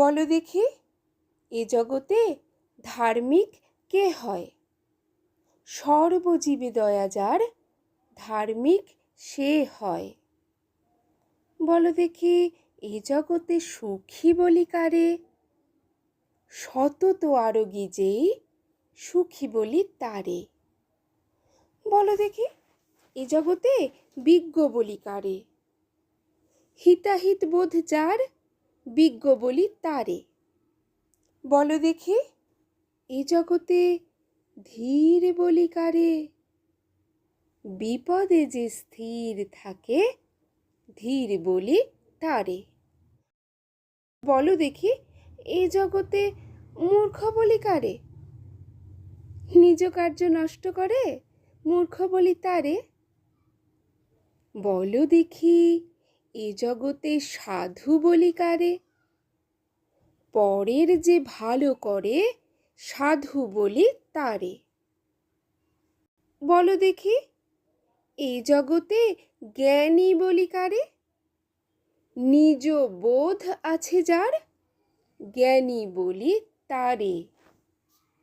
বলো দেখি, এ জগতে ধার্মিক কে হয়? সর্বজীবে দয়া যার, ধার্মিক সে হয়। বলো দেখি, এ জগতে সুখী বলি কারে? সতত আরোগী যেই, সুখী বলি তারে। বলো দেখি, এ জগতে বিজ্ঞ বলি কারে? হিতাহিত বোধ যার বিজ্ঞ বলি তারে। বলো দেখি, এ জগতে ধীর বলি কারে? বিপদে যে স্থির থাকে, ধীর বলি তারে। বলো দেখি, এ জগতে মূর্খ বলি কারে? নিজ কার্য নষ্ট করে মূর্খ বলি তারে? বলো দেখি এ জগতে সাধু বলি কারে? পরের যে ভালো করে, সাধু বলি তারে। বলো দেখি এই জগতে জ্ঞানী বলি কারে? নিজ বোধ আছে যার, জ্ঞানী বলি তারে।